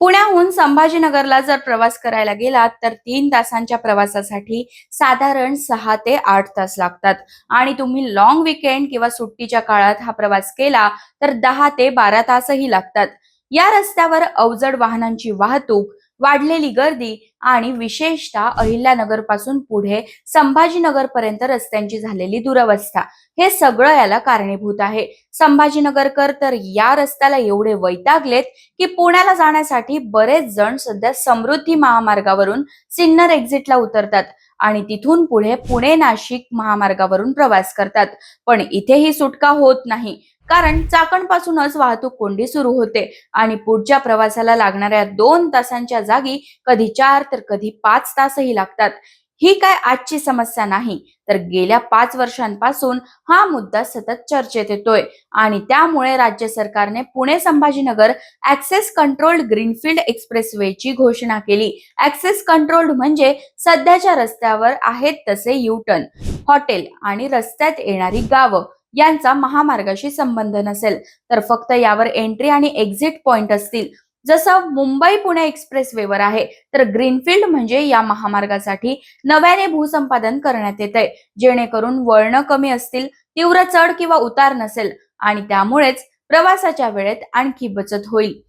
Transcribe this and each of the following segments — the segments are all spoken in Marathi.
पुण्याहून संभाजीनगरला जर प्रवास करायला गेलात तर तीन तासांच्या प्रवासासाठी साधारण सहा ते आठ तास लागतात. आणि तुम्ही लॉंग विकेंड किंवा सुट्टीच्या काळात हा प्रवास केला तर दहा ते बारा तासही लागतात. या रस्त्यावर अवजड वाहनांची वाहतूक वाढलेली गर्दी आणि विशेषतः अहिल्यानगरपासून पुढे संभाजीनगर पर्यंत रस्त्यांची झालेली दुरवस्था. हे सगळं याला कारणीभूत आहे. संभाजीनगरकर तर या रस्त्याला एवढे वैतागलेत की पुण्याला जाण्यासाठी बरेच जण सध्या समृद्धी महामार्गावरून सिन्नर एक्झिटला उतरतात आणि तिथून पुढे पुणे नाशिक महामार्गावरून प्रवास करतात. पण इथेही सुटका होत नाही. कारण चाकणपासूनच वाहतूक कोंडी सुरू होते आणि पुढच्या प्रवासाला लागणाऱ्या दोन तासांच्या जागी कधी चार तर कधी पाच तासही लागतात. ही काय आजची समस्या नाही तर गेल्या पाच वर्षांपासून हा मुद्दा सतत चर्चेत येतोय आणि त्यामुळे राज्य सरकारने Pune Sambhajinagar access controlled greenfield एक्सप्रेसवेची घोषणा केली. ऍक्सेस कंट्रोल्ड म्हणजे सध्याच्या रस्त्यावर आहेत तसे युटर्न हॉटेल आणि रस्त्यात येणारी गावं. यांचा महामार्गाशी संबंध नसेल तर फक्त यावर एंट्री आणि एक्झिट पॉइंट असतील. जसं मुंबई पुणे एक्सप्रेस वेवर आहे तर ग्रीनफील्ड म्हणजे या महामार्गासाठी नव्याने भूसंपादन करण्यात येत आहे जेणेकरून वळणं कमी असतील तीव्र चढ किंवा उतार नसेल आणि त्यामुळेच प्रवासाच्या वेळेत आणखी बचत होईल.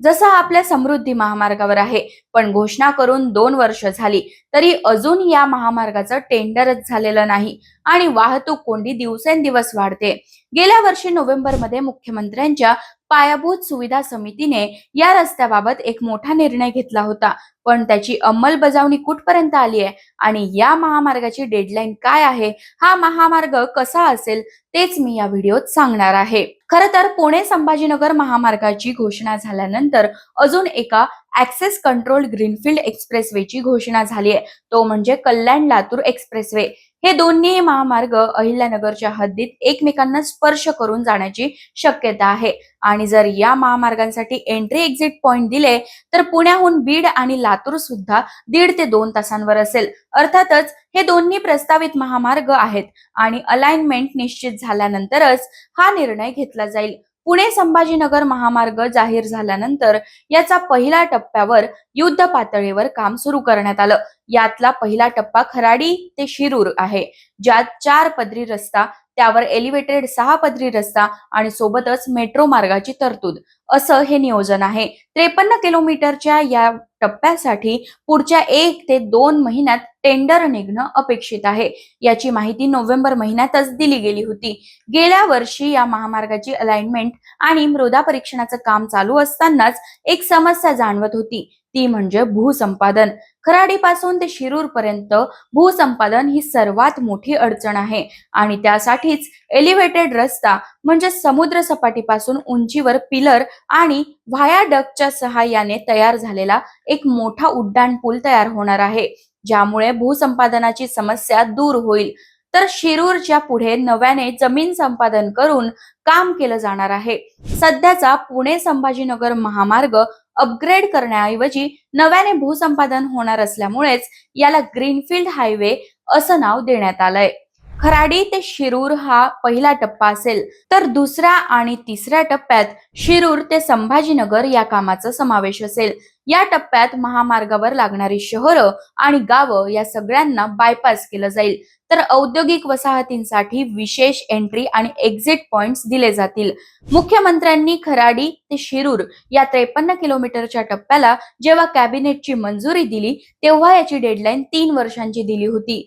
जसं आपल्या समृद्धी महामार्गावर आहे. पण घोषणा करून दोन वर्ष झाली तरी अजून या महामार्गाचं टेंडरच झालेलं नाही आणि वाहतूक कोंडी दिवसेंदिवस वाढते. गेल्या वर्षी नोव्हेंबरमध्ये मुख्यमंत्र्यांच्या पायाभूत सुविधा समितीने या रस्त्याबाबत एक मोठा निर्णय घेतला होता. पण त्याची अंमलबजावणी कुठपर्यंत आली आहे आणि या महामार्गाची डेडलाईन काय आहे? हा महामार्ग कसा असेल? तेच मी या व्हिडिओत सांगणार आहे. खर तर पुणे संभाजीनगर महामार्गाची घोषणा झाल्यानंतर अजून एका ऍक्सेस कंट्रोल ग्रीनफील्ड एक्सप्रेसवेची घोषणा झाली आहे. तो म्हणजे कल्याण लातूर एक्सप्रेसवे हे दोन्ही महामार्ग अहिल्यानगरच्या हद्दीत एकमेकांना स्पर्श करून जाण्याची शक्यता आहे. आणि जर या महामार्गांसाठी एंट्री एक्झिट पॉइंट दिले तर पुण्याहून बीड आणि लातूर सुद्धा दीड ते दोन तासांवर असेल. अर्थातच हे दोन्ही प्रस्तावित महामार्ग आहेत आणि अलाइनमेंट निश्चित झाल्यानंतरच हा निर्णय घेतला जाईल. पुणे संभाजीनगर महामार्ग जाहीर झाल्यानंतर याचा पहिल्या टप्प्यावर युद्ध पातळीवर काम सुरू करण्यात आलं. यातला पहिला टप्पा खराडी ते शिरूर आहे. ज्यात चार पदरी रस्ता त्यावर एलिव्हेटेड सहा पदरी रस्ता आणि सोबतच मेट्रो मार्गाची तरतूद. असं हे नियोजन आहे. त्रेपन्न किलोमीटरच्या या टप्प्यासाठी पुढच्या एक ते दोन महिन्यात टेंडर निघणं अपेक्षित आहे. याची माहिती नोव्हेंबर महिन्यातच दिली गेली होती. गेल्या वर्षी या महामार्गाची अलाइनमेंट आणि मृदा परीक्षणाचं काम चालू असतानाच एक समस्या जाणवत होती. ती म्हणजे भूसंपादन. खराडीपासून ते शिरूर पर्यंत भूसंपादन ही सर्वात मोठी अडचण आहे. आणि त्यासाठीच एलिव्हेटेड रस्ता म्हणजे समुद्र सपाटीपासून उंचीवर पिलर आणि व्हायाडक्टच्या सहाय्याने तयार झालेला एक मोठा उड्डाण पूल तयार होणार आहे ज्यामुळे भूसंपादनाची समस्या दूर होईल. तर शिरूरच्या पुढे नव्याने जमीन संपादन करून काम केलं जाणार आहे. सध्याचा पुणे संभाजीनगर महामार्ग अपग्रेड करण्याऐवजी नव्याने भूसंपादन होणार असल्यामुळेच याला ग्रीनफील्ड हायवे असं नाव देण्यात आलंय. खराडी ते शिरूर हा पहिला टप्पा असेल. तर दुसऱ्या आणि तिसऱ्या टप्प्यात शिरूर ते संभाजीनगर या कामाचा समावेश असेल. या टप्प्यात महामार्गावर लागणारी शहरं आणि गावं या सगळ्यांना बायपास केलं जाईल. तर औद्योगिक वसाहतींसाठी विशेष एंट्री आणि एक्झिट पॉइंट्स दिले जातील. मुख्यमंत्र्यांनी खराडी ते शिरूर या त्रेपन्न किलोमीटरच्या टप्प्याला जेव्हा कॅबिनेटची मंजुरी दिली तेव्हा याची डेडलाईन तीन वर्षांची दिली होती.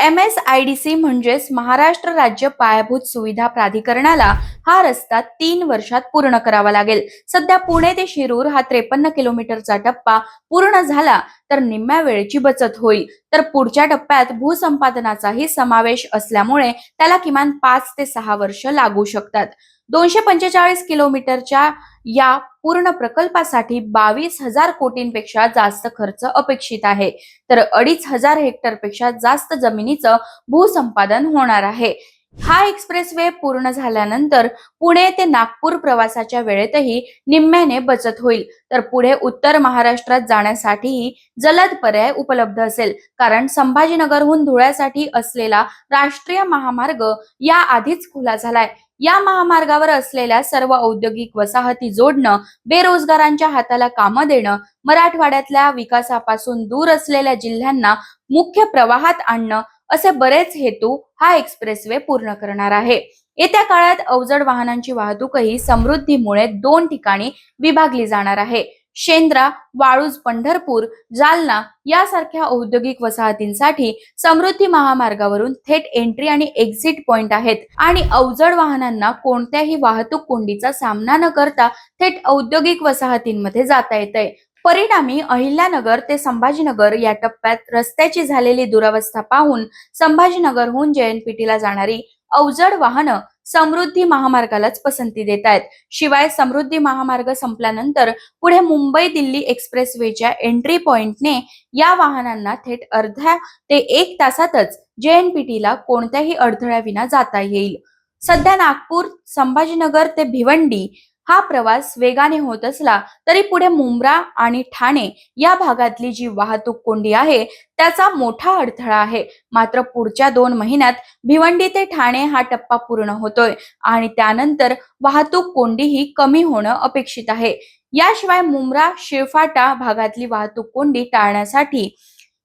M S I D C म्हणजेच महाराष्ट्र राज्य पायाभूत सुविधा प्राधिकरणाला हा रस्ता तीन वर्षात पूर्ण करावा लागेल. सध्या पुणे ते शिरूर हा त्रेपन्न किलोमीटरचा टप्पा पूर्ण झाला तर निम्म्या वेळेची बचत होईल. तर पुढच्या टप्प्यात भूसंपादनाचाही समावेश असल्यामुळे त्याला किमान पाच ते सहा वर्ष लागू शकतात. दोनशे पंचेचाळीस किलोमीटरच्या या पूर्ण प्रकल्पासाठी बावीस हजार कोटींपेक्षा जास्त खर्च अपेक्षित आहे. तर अडीच हजार हेक्टरपेक्षा जास्त जमिनीचं भूसंपादन होणार आहे. हा एक्सप्रेसवे पूर्ण झाल्यानंतर पुणे ते नागपूर प्रवासाच्या वेळेतही निम्म्याने बचत होईल. तर पुढे उत्तर महाराष्ट्रात जाण्यासाठीही जलद पर्याय उपलब्ध असेल. कारण संभाजीनगरहून धुळ्यासाठी असलेला राष्ट्रीय महामार्ग या आधीच खुला झालाय. या महामार्गावर असलेल्या सर्व औद्योगिक वसाहती जोडणं बेरोजगारांच्या हाताला कामं देणं मराठवाड्यातल्या विकासापासून दूर असलेल्या जिल्ह्यांना मुख्य प्रवाहात आणणं असे बरेच हेतू हा एक्सप्रेसवे पूर्ण करणार आहे. येत्या काळात अवजड वाहनांची वाहतूकही समृद्धीमुळे दोन ठिकाणी विभागली जाणार आहे. शेंद्रा वाळूज पंढरपूर जालना यासारख्या औद्योगिक वसाहतींसाठी समृद्धी महामार्गावरून थेट एंट्री आणि एक्झिट पॉइंट आहेत. आणि अवजड वाहनांना कोणत्याही वाहतूक कोंडीचा सामना न करता थेट औद्योगिक वसाहतींमध्ये जाता येतंय. परिणामी अहिल्यानगर ते संभाजीनगर या टप्प्यात रस्त्याची झालेली दुरावस्था पाहून संभाजीनगरहून जेएनपीटीला जाणारी अवजड वाहनं समृद्धी महामार्गालाच पसंती देत आहेत. शिवाय समृद्धी महामार्ग संपल्यानंतर पुढे मुंबई दिल्ली एक्सप्रेसवेच्या एंट्री पॉइंटने या वाहनांना थेट अर्ध्या ते एक तासातच जेएनपीटीला कोणत्याही अडथळ्याविना जाता येईल. सध्या नागपूर संभाजीनगर ते भिवंडी हा प्रवास वेगाने होत असला तरी पुढे मुंब्रा आणि ठाणे या भागातली जी वाहतूक कोंडी आहे त्याचा मोठा अडथळा आहे. मात्र पुढच्या दोन महिन्यात भिवंडी ते ठाणे हा टप्पा पूर्ण होतोय आणि त्यानंतर वाहतूक कोंडीही कमी होणं अपेक्षित आहे. याशिवाय मुंब्रा शेफाटा भागातली वाहतूक कोंडी टाळण्यासाठी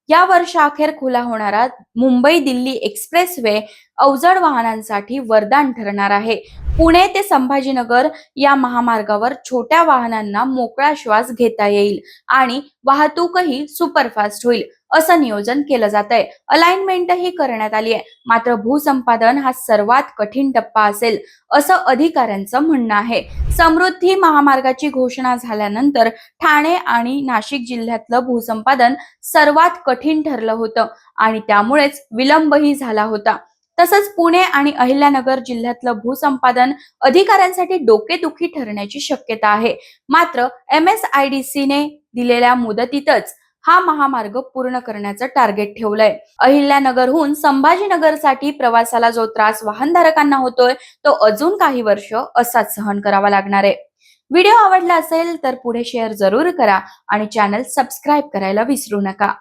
या वर्षाअखेर खुला होणारा मुंबई दिल्ली एक्सप्रेसवे अवजड वाहनांसाठी वरदान ठरणार आहे. पुणे ते संभाजीनगर या महामार्गावर छोट्या वाहनांना मोकळा श्वास घेता येईल आणि वाहतूकही सुपरफास्ट होईल. असं नियोजन केलं जात आहे अलाइनमेंटही करण्यात आली आहे. मात्र भूसंपादन हा सर्वात कठीण टप्पा असेल असं अधिकाऱ्यांचं म्हणणं आहे. समृद्धी महामार्गाची घोषणा झाल्यानंतर ठाणे आणि नाशिक जिल्ह्यातलं भूसंपादन सर्वात कठीण ठरलं होतं आणि त्यामुळेच विलंबही झाला होता. तसंच पुणे आणि अहिल्यानगर जिल्ह्यातलं भूसंपादन अधिकाऱ्यांसाठी डोकेदुखी ठरण्याची शक्यता आहे. मात्र एम एस आय डी सीने दिलेल्या मुदतीतच हा महामार्ग पूर्ण करण्याचं टार्गेट ठेवलंय. अहिल्यानगरहून संभाजीनगरसाठी प्रवासाला जो त्रास वाहनधारकांना होतोय तो अजून काही वर्ष असाच सहन करावा लागणार आहे. व्हिडिओ आवडला असेल तर पुढे शेअर जरूर करा आणि चॅनल सबस्क्राईब करायला विसरू नका.